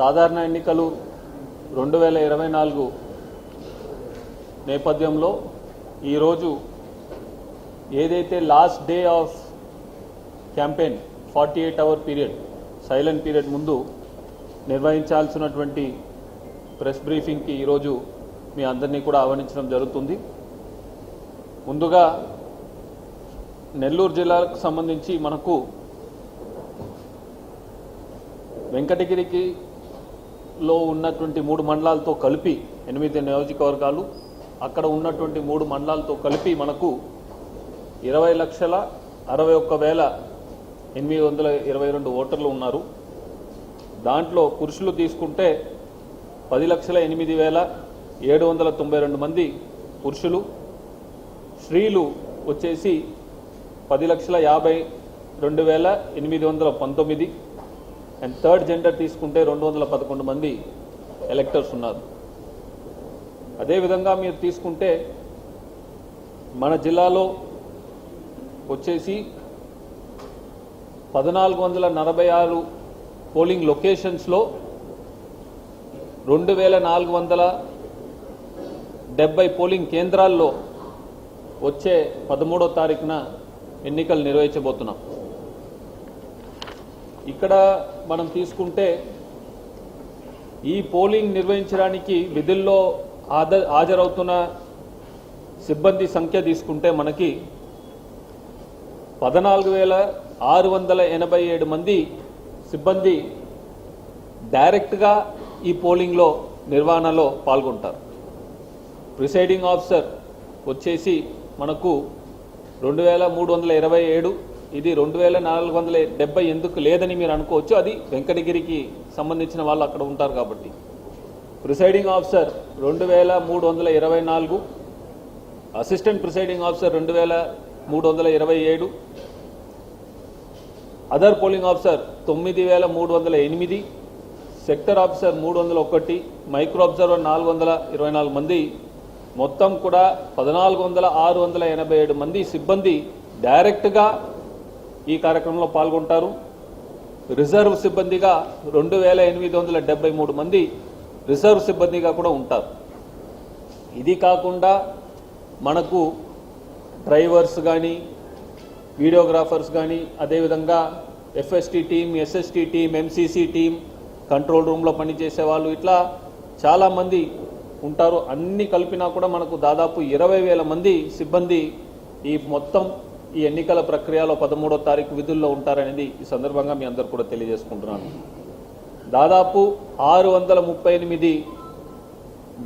సాధారణ ఎన్నికలు రెండు వేల ఇరవై నాలుగు నేపథ్యంలో ఈరోజు ఏదైతే last day of campaign forty eight hour period silent period ముందు నిర్వహించాల్సినటువంటి ప్రెస్ బ్రీఫింగ్కి ఈరోజు మీ అందరినీ కూడా ఆహ్వానించడం జరుగుతుంది. ముందుగా నెల్లూరు జిల్లాకు సంబంధించి మనకు వెంకటగిరికి లో ఉన్నటువంటి మూడు మండలాలతో కలిపి ఎనిమిది నియోజకవర్గాలు అక్కడ ఉన్నటువంటి మూడు మండలాలతో కలిపి మనకు ఇరవై లక్షల అరవై ఒక్క వేల ఎనిమిది వందల ఇరవై రెండు ఓటర్లు ఉన్నారు. దాంట్లో పురుషులు తీసుకుంటే పది లక్షల ఎనిమిది వేల ఏడు వందల తొంభై రెండు మంది పురుషులు. స్త్రీలు వచ్చేసి పది లక్షల యాభై రెండు వేల ఎనిమిది వందల పంతొమ్మిది. అండ్ థర్డ్ జెండర్ తీసుకుంటే రెండు వందల పదకొండు మంది ఎలక్టర్స్ ఉన్నారు. అదేవిధంగా మీరు తీసుకుంటే మన జిల్లాలో వచ్చేసి పద్నాలుగు వందల నలభై ఆరు పోలింగ్ లొకేషన్స్లో రెండు వేల నాలుగు వందల డెబ్బై పోలింగ్ కేంద్రాల్లో వచ్చే పదమూడో తారీఖున ఎన్నికలు నిర్వహించబోతున్నాం. ఇక్కడ మనం తీసుకుంటే ఈ పోలింగ్ నిర్వహించడానికి విధుల్లో హాజరవుతున్న సిబ్బంది సంఖ్య తీసుకుంటే మనకి పద్నాలుగు వేల ఆరు వందల ఎనభై ఏడు మంది సిబ్బంది డైరెక్ట్గా ఈ పోలింగ్లో నిర్వహణలో పాల్గొంటారు. ప్రిసైడింగ్ ఆఫీసర్ వచ్చేసి మనకు రెండు వేల మూడు వందల ఇరవై ఏడు ఇది రెండు వేల నాలుగు వందల డెబ్బై ఎందుకు లేదని మీరు అనుకోవచ్చు. అది వెంకటగిరికి సంబంధించిన వాళ్ళు అక్కడ ఉంటారు కాబట్టి. ప్రిసైడింగ్ ఆఫీసర్ రెండు వేల మూడు వందల ఇరవై నాలుగు. అసిస్టెంట్ ప్రిసైడింగ్ ఆఫీసర్ రెండు వేల మూడు వందల ఇరవై ఏడు. అదర్ పోలింగ్ ఆఫీసర్ తొమ్మిది వేల మూడు వందల ఎనిమిది. సెక్టర్ ఆఫీసర్ మూడు వందల ఒకటి. మైక్రో అబ్జర్వర్ నాలుగు వందల ఇరవై నాలుగు మంది. మొత్తం కూడా పద్నాలుగు వందల ఆరు వందల ఎనభై ఏడు మంది సిబ్బంది డైరెక్ట్గా ఈ కార్యక్రమంలో పాల్గొంటారు. రిజర్వ్ సిబ్బందిగా రెండు వేల ఎనిమిది వందల డెబ్బై మూడు మంది రిజర్వ్ సిబ్బందిగా కూడా ఉంటారు. ఇది కాకుండా మనకు డ్రైవర్స్ కానీ వీడియోగ్రాఫర్స్ కానీ అదేవిధంగా FST team SST team MCC team control రూమ్లో పనిచేసే వాళ్ళు ఇట్లా చాలామంది ఉంటారు. అన్ని కలిపినా కూడా మనకు దాదాపు ఇరవై వేల మంది సిబ్బంది ఈ మొత్తం ఈ ఎన్నికల ప్రక్రియలో పదమూడో తారీఖు విధుల్లో ఉంటారనేది ఈ సందర్భంగా మీ అందరు కూడా తెలియజేసుకుంటున్నాను. దాదాపు ఆరు వందల ముప్పై ఎనిమిది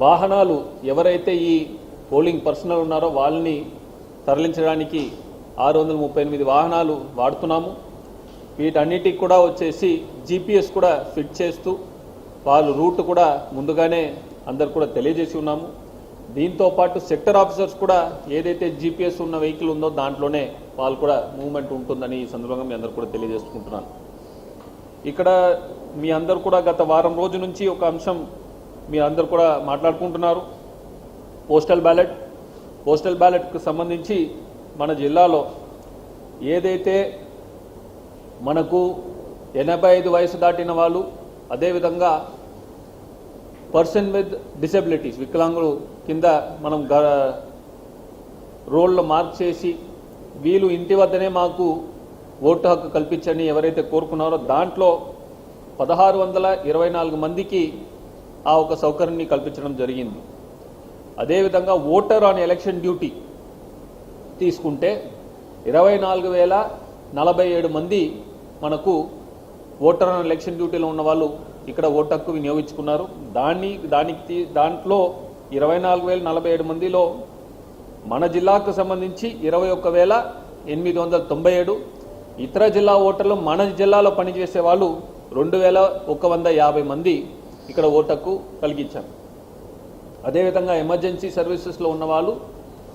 వాహనాలు ఎవరైతే ఈ పోలింగ్ పర్సనల్ ఉన్నారో వాళ్ళని తరలించడానికి ఆరు వందల ముప్పై ఎనిమిది వాహనాలు వాడుతున్నాము. వీటన్నిటికి కూడా వచ్చేసి జీపీఎస్ కూడా ఫిట్ చేస్తూ వాళ్ళు రూట్ కూడా ముందుగానే అందరు కూడా తెలియజేసి ఉన్నాము. దీంతో పాటు సెక్టర్ ఆఫీసర్స్ కూడా ఏదైతే జీపీఎస్ ఉన్న వెహికల్ ఉందో దాంట్లోనే వాళ్ళు కూడా మూవ్మెంట్ ఉంటుందని ఈ సందర్భంగా మీ అందరు కూడా తెలియజేసుకుంటున్నాను. ఇక్కడ మీ అందరు కూడా గత వారం రోజు నుంచి ఒక అంశం మీ అందరు కూడా మాట్లాడుకుంటున్నారు. Postal ballot. పోస్టల్ బ్యాలెట్కు సంబంధించి మన జిల్లాలో ఏదైతే మనకు ఎనభై ఐదు వయసు దాటిన వాళ్ళు అదేవిధంగా పర్సన్ విత్ డిసెబిలిటీస్ వికలాంగులు కింద మనం గ రోల్లో మార్క్ చేసి వీళ్ళు ఇంటి వద్దనే మాకు ఓటు హక్కు కల్పించని ఎవరైతే కోరుకున్నారో దాంట్లో పదహారు వందల ఇరవై నాలుగు మందికి ఆ ఒక సౌకర్యాన్ని కల్పించడం జరిగింది. అదేవిధంగా ఓటర్ ఆన్ ఎలక్షన్ డ్యూటీ తీసుకుంటే ఇరవై నాలుగు వేల నలభై ఏడు మంది మనకు ఓటర్ ఆన్ ఎలక్షన్ డ్యూటీలో ఉన్న వాళ్ళు ఇక్కడ ఓటు హక్కు వినియోగించుకున్నారు. దాన్ని దానికి దాంట్లో ఇరవై నాలుగు వేల నలభై ఏడు మందిలో మన జిల్లాకు సంబంధించి ఇరవై ఒక్క వేల ఎనిమిది వందల తొంభై ఏడు ఇతర జిల్లా ఓటర్లు మన జిల్లాలో పనిచేసే వాళ్ళు రెండు వేల ఒక వంద యాభై మంది ఇక్కడ ఓటకు కలిగించారు. అదేవిధంగా ఎమర్జెన్సీ సర్వీసెస్లో ఉన్న వాళ్ళు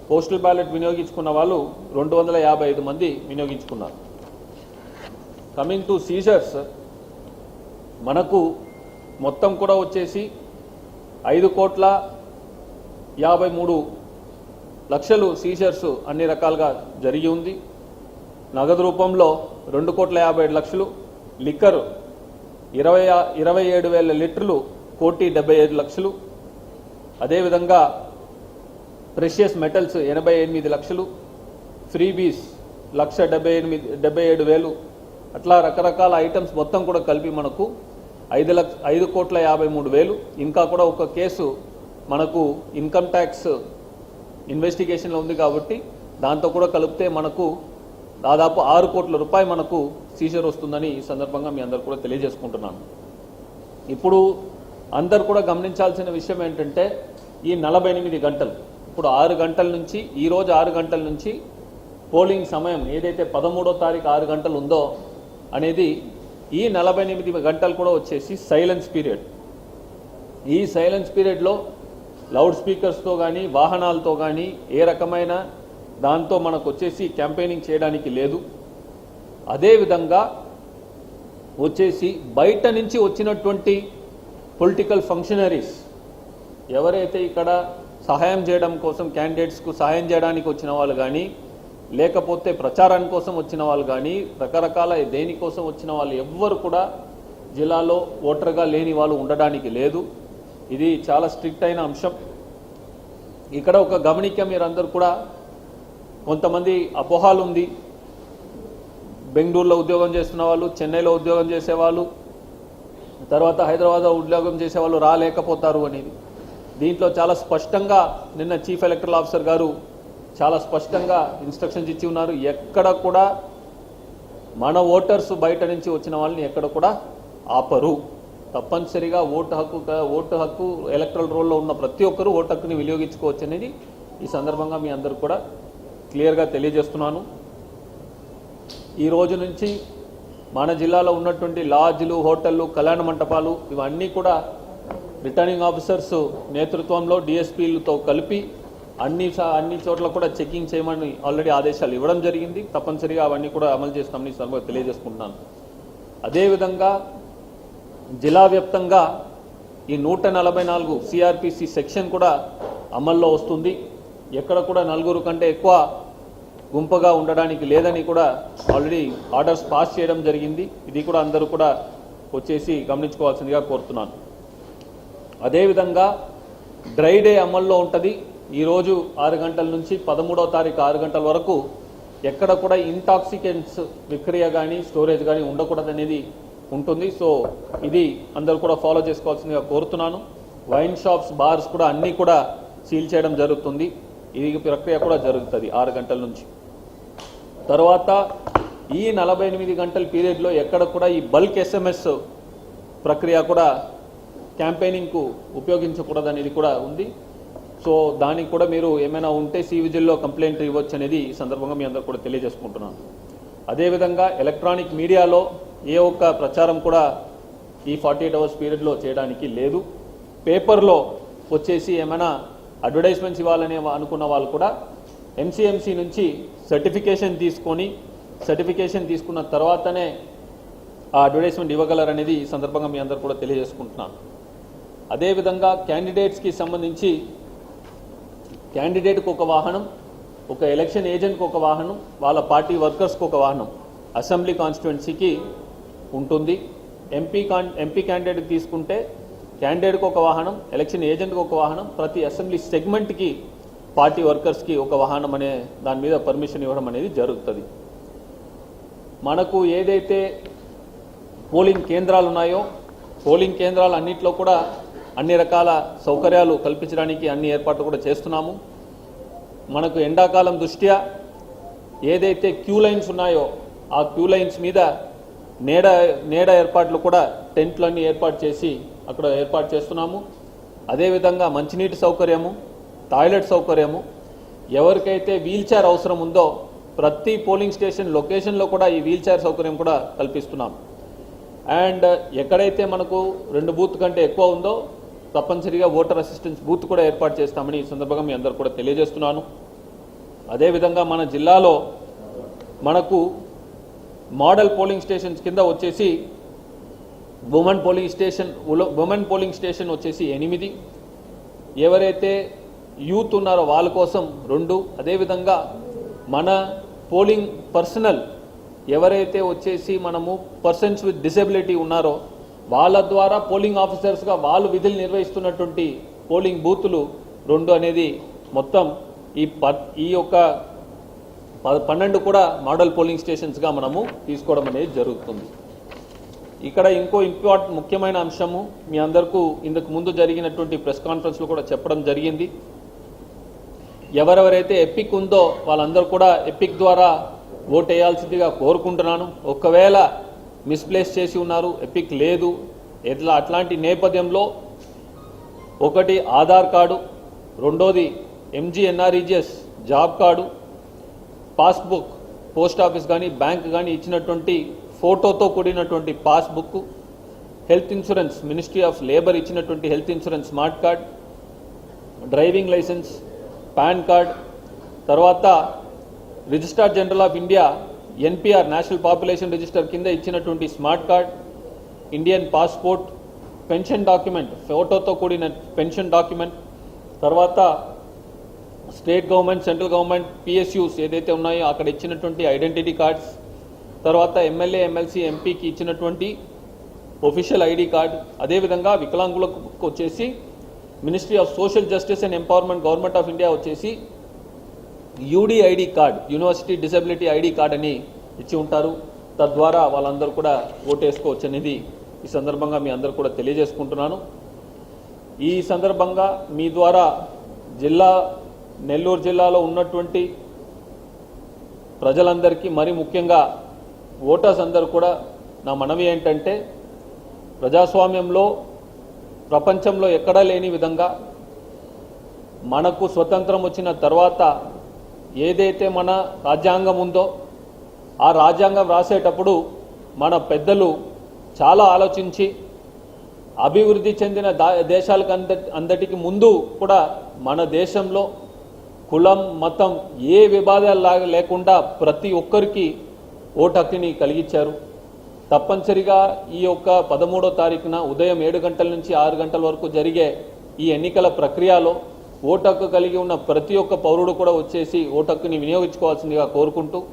పోస్టల్ బ్యాలెట్ వినియోగించుకున్న వాళ్ళు రెండు వందల యాభై ఐదు మంది వినియోగించుకున్నారు. కమింగ్ టు సీజర్స్ మనకు మొత్తం కూడా వచ్చేసి ఐదు కోట్ల యాభై మూడు లక్షలు సీజర్స్ అన్ని రకాలుగా జరిగి ఉంది. నగదు రూపంలో రెండు కోట్ల యాభై ఏడు లక్షలు లిక్కర్ ఇరవై ఇరవై ఏడు వేల లీటర్లు కోటి డెబ్బై ఐదు లక్షలు. అదేవిధంగా ప్రెషియస్ మెటల్స్ ఎనభై ఎనిమిది లక్షలు ఫ్రీబీస్ లక్ష డెబ్బై ఎనిమిది డెబ్బై ఏడు వేలు. అట్లా రకరకాల ఐటమ్స్ మొత్తం కూడా కలిపి మనకు ఐదు లక్ష ఐదు కోట్ల యాభై మూడు వేలు. ఇంకా కూడా ఒక కేసు మనకు ఇన్కమ్ ట్యాక్స్ ఇన్వెస్టిగేషన్లో ఉంది కాబట్టి దాంతో కూడా కలిపితే మనకు దాదాపు ఆరు కోట్ల రూపాయి మనకు సీజర్ వస్తుందని ఈ సందర్భంగా మీ అందరు కూడా తెలియజేసుకుంటున్నాను. ఇప్పుడు అందరు కూడా గమనించాల్సిన విషయం ఏంటంటే ఈ నలభై ఎనిమిది గంటలు ఇప్పుడు ఆరు గంటల నుంచి ఈరోజు ఆరు గంటల నుంచి పోలింగ్ సమయం ఏదైతే పదమూడో తారీఖు ఆరు గంటలు ఉందో అనేది ఈ నలభై ఎనిమిది గంటలు కూడా వచ్చేసి సైలెన్స్ పీరియడ్ ఈ సైలెన్స్ పీరియడ్లో లౌడ్ స్పీకర్స్తో కానీ వాహనాలతో కానీ ఏ రకమైన దాంతో మనకు వచ్చేసి క్యాంపెయినింగ్ చేయడానికి లేదు. అదేవిధంగా వచ్చేసి బయట నుంచి వచ్చినటువంటి పొలిటికల్ ఫంక్షనరీస్ ఎవరైతే ఇక్కడ సహాయం చేయడం కోసం క్యాండిడేట్స్కు సహాయం చేయడానికి వచ్చిన వాళ్ళు కానీ లేకపోతే ప్రచారం కోసం వచ్చిన వాళ్ళు కానీ రకరకాల దేనికోసం వచ్చిన వాళ్ళు ఎవ్వరు కూడా జిల్లాలో ఓటర్గా లేని వాళ్ళు ఉండడానికి లేదు. ఇది చాలా స్ట్రిక్ట్ అయిన అంశం. ఇక్కడ ఒక గమనిక మీరందరూ కూడా కొంతమంది అపోహాలు ఉంది బెంగళూరులో ఉద్యోగం చేస్తున్న వాళ్ళు చెన్నైలో ఉద్యోగం చేసేవాళ్ళు తర్వాత హైదరాబాద్లో ఉద్యోగం చేసేవాళ్ళు రాలేకపోతారు అనేది. దీంట్లో చాలా స్పష్టంగా నిన్న చీఫ్ ఎలక్టరల్ ఆఫీసర్ గారు చాలా స్పష్టంగా ఇన్స్ట్రక్షన్స్ ఇచ్చి ఉన్నారు. ఎక్కడ కూడా మన ఓటర్స్ బయట నుంచి వచ్చిన వాళ్ళని ఎక్కడ కూడా ఆపరు. తప్పనిసరిగా ఓటు హక్కు ఓటు హక్కు ఎలక్ట్రల్ రోల్లో ఉన్న ప్రతి ఒక్కరూ ఓటు హక్కుని వినియోగించుకోవచ్చు అనేది ఈ సందర్భంగా మీ అందరు కూడా క్లియర్గా తెలియజేస్తున్నాను. ఈ రోజు నుంచి మన జిల్లాలో ఉన్నటువంటి లాడ్జ్లు హోటళ్ళు కళ్యాణ మంటపాలు ఇవన్నీ కూడా రిటర్నింగ్ ఆఫీసర్స్ నేతృత్వంలో డిఎస్పీలతో కలిపి అన్ని అన్ని చోట్ల కూడా చెకింగ్ చేయమని ఆల్రెడీ ఆదేశాలు ఇవ్వడం జరిగింది. తప్పనిసరిగా అవన్నీ కూడా అమలు చేస్తామని సందర్భంగా తెలియజేసుకుంటున్నాను. అదేవిధంగా జిల్లా వ్యాప్తంగా ఈ నూట నలభై నాలుగు సిఆర్పిసి సెక్షన్ కూడా అమల్లో వస్తుంది. ఎక్కడ కూడా నలుగురు కంటే ఎక్కువ గుంపుగా ఉండడానికి లేదని కూడా ఆల్రెడీ ఆర్డర్స్ పాస్ చేయడం జరిగింది. ఇది కూడా అందరూ కూడా వచ్చేసి గమనించుకోవాల్సిందిగా కోరుతున్నాను. అదేవిధంగా డ్రై డే అమల్లో ఉంటుంది. ఈరోజు ఆరు గంటల నుంచి పదమూడవ తారీఖు ఆరు గంటల వరకు ఎక్కడ కూడా ఇంటాక్సికెంట్స్ విక్రియ కానీ స్టోరేజ్ కానీ ఉండకూడదనేది ఉంటుంది. సో ఇది అందరూ కూడా ఫాలో చేసుకోవాల్సిందిగా కోరుతున్నాను. వైన్ షాప్స్ బార్స్ కూడా అన్నీ కూడా సీల్ చేయడం జరుగుతుంది. ఇది ప్రక్రియ కూడా జరుగుతుంది ఆరు గంటల నుంచి. తర్వాత ఈ నలభై ఎనిమిది గంటల పీరియడ్లో ఎక్కడ కూడా ఈ బల్క్ ఎస్ఎంఎస్ ప్రక్రియ కూడా క్యాంపెయినింగ్కు ఉపయోగించకూడదనేది కూడా ఉంది. సో దానికి కూడా మీరు ఏమైనా ఉంటే సి విజిల్లో కంప్లైంట్ ఇవ్వచ్చు అనేది ఈ సందర్భంగా మీ అందరు కూడా తెలియజేసుకుంటున్నాను. అదేవిధంగా ఎలక్ట్రానిక్ మీడియాలో ఏ ఒక్క ప్రచారం కూడా ఈ ఫార్టీ ఎయిట్ అవర్స్ పీరియడ్లో చేయడానికి లేదు. పేపర్లో వచ్చేసి ఏమైనా అడ్వర్టైజ్మెంట్స్ ఇవ్వాలని అనుకున్న వాళ్ళు కూడా ఎంసీఎంసీ నుంచి సర్టిఫికేషన్ తీసుకొని సర్టిఫికేషన్ తీసుకున్న తర్వాతనే ఆ అడ్వర్టైజ్మెంట్ ఇవ్వగలరనేది ఈ సందర్భంగా మీ అందరు కూడా తెలియజేసుకుంటున్నాను. అదేవిధంగా క్యాండిడేట్స్కి సంబంధించి క్యాండిడేట్కి ఒక వాహనం ఒక ఎలక్షన్ ఏజెంట్కి ఒక వాహనం వాళ్ళ పార్టీ వర్కర్స్కి ఒక వాహనం. అసెంబ్లీ కాన్స్టిట్యున్సీకి ఉంటుంది. ఎంపీ కాన్ ఎంపీ క్యాండిడేట్కి తీసుకుంటే క్యాండిడేట్కి ఒక వాహనం ఎలక్షన్ ఏజెంట్కి ఒక వాహనం ప్రతి అసెంబ్లీ సెగ్మెంట్కి పార్టీ వర్కర్స్కి ఒక వాహనం అనే దాని మీద పర్మిషన్ ఇవ్వడం అనేది జరుగుతుంది. మనకు ఏదైతే పోలింగ్ కేంద్రాలు ఉన్నాయో పోలింగ్ కేంద్రాలు అన్నింటిలో కూడా అన్ని రకాల సౌకర్యాలు కల్పించడానికి అన్ని ఏర్పాట్లు కూడా చేస్తున్నాము. మనకు ఎండాకాలం దృష్ట్యా ఏదైతే క్యూ లైన్స్ ఉన్నాయో ఆ క్యూ లైన్స్ మీద నీడ నీడ ఏర్పాట్లు కూడా టెంట్లన్నీ ఏర్పాటు చేసి అక్కడ ఏర్పాటు చేస్తున్నాము. అదేవిధంగా మంచినీటి సౌకర్యము టాయిలెట్ సౌకర్యము ఎవరికైతే వీల్ చైర్ అవసరం ఉందో ప్రతి పోలింగ్ స్టేషన్ లొకేషన్లో కూడా ఈ వీల్ చైర్ సౌకర్యం కూడా కల్పిస్తున్నాం. అండ్ ఎక్కడైతే మనకు రెండు బూత్ కంటే ఎక్కువ ఉందో తప్పనిసరిగా ఓటర్ అసిస్టెన్స్ బూత్ కూడా ఏర్పాటు చేస్తామని ఈ సందర్భంగా మీ అందరు కూడా తెలియజేస్తున్నాను. అదేవిధంగా మన జిల్లాలో మనకు మోడల్ పోలింగ్ స్టేషన్స్ కింద వచ్చేసి women polling station women polling station వచ్చేసి ఎనిమిది. ఎవరైతే యూత్ ఉన్నారో వాళ్ళ కోసం రెండు. అదేవిధంగా మన పోలింగ్ పర్సనల్ ఎవరైతే వచ్చేసి మనము పర్సన్స్ విత్ డిసెబిలిటీ ఉన్నారో వాళ్ళ ద్వారా పోలింగ్ ఆఫీసర్స్గా వాళ్ళు విధులు నిర్వహిస్తున్నటువంటి పోలింగ్ బూతులు రెండు అనేది మొత్తం ఈ ప ఈ యొక్క పన్నెండు కూడా మోడల్ పోలింగ్ స్టేషన్స్గా మనము తీసుకోవడం అనేది జరుగుతుంది. ఇక్కడ ఇంకో ఇంపార్టెంట్ ముఖ్యమైన అంశము మీ అందరికీ ఇంతకు ముందు జరిగినటువంటి ప్రెస్ కాన్ఫరెన్స్లో కూడా చెప్పడం జరిగింది. ఎవరెవరైతే ఎపిక్ ఉందో వాళ్ళందరూ కూడా ఎపిక్ ద్వారా ఓట్ వేయాల్సిందిగా కోరుకుంటున్నాను. ఒకవేళ మిస్ప్లేస్ చేసి ఉన్నారు ఎపిక్ లేదు. ఎట్లా అట్లాంటి నేపథ్యంలో ఒకటి ఆధార్ కార్డు రెండోది MGNREGS job card passbook post office కానీ బ్యాంక్ కానీ ఇచ్చినటువంటి ఫోటోతో కూడినటువంటి passbook health insurance ministry of labour ఇచ్చినటువంటి health insurance smart card driving licence PAN card తర్వాత registrar general of India NPR national population register కింద ఇచ్చినటువంటి smart card Indian passport pension document ఫోటోతో కూడిన పెన్షన్ డాక్యుమెంట్ తర్వాత state government central government PSUs ఏదైతే ఉన్నాయో అక్కడ ఇచ్చినటువంటి ఐడెంటిటీ కార్డ్స్ తర్వాత ఎమ్మెల్యే ఎమ్మెల్సీ ఎంపీకి ఇచ్చినటువంటి ఒఫీషియల్ ఐడి కార్డ్ అదేవిధంగా వికలాంగులకు వచ్చేసి ministry of social justice and empowerment government of India వచ్చేసి UDID card university disability ID card అని ఇచ్చి ఉంటారు. తద్వారా వాళ్ళందరూ కూడా ఓటేసుకోవచ్చు అనేది ఈ సందర్భంగా మీ అందరు కూడా తెలియజేసుకుంటున్నాను. ఈ సందర్భంగా మీ ద్వారా జిల్లా నెల్లూరు జిల్లాలో ఉన్నటువంటి ప్రజలందరికీ మరి ముఖ్యంగా ఓటర్స్ అందరూ కూడా నా మనవి ఏంటంటే ప్రజాస్వామ్యంలో ప్రపంచంలో ఎక్కడా లేని విధంగా మనకు స్వతంత్రం వచ్చిన తర్వాత ఏదైతే మన రాజ్యాంగం ఉందో ఆ రాజ్యాంగం రాసేటప్పుడు మన పెద్దలు చాలా ఆలోచించి అభివృద్ధి చెందిన దా దేశాలకు అంద అందటికి ముందు కూడా మన దేశంలో కులం మతం ఏ విభాదాలు లాగా లేకుండా ప్రతి ఒక్కరికి ఓటు హక్కుని కలిగించారు తప్పనిసరిగా ఈ యొక్క పదమూడో తారీఖున ఉదయం ఏడు గంటల నుంచి ఆరు గంటల వరకు జరిగే ఈ ఎన్నికల ప్రక్రియలో ఓటు హక్కు కలిగి ఉన్న ప్రతి ఒక్క పౌరుడు కూడా వచ్చేసి ఓటు హక్కుని వినియోగించుకోవాల్సిందిగా కోరుకుంటూ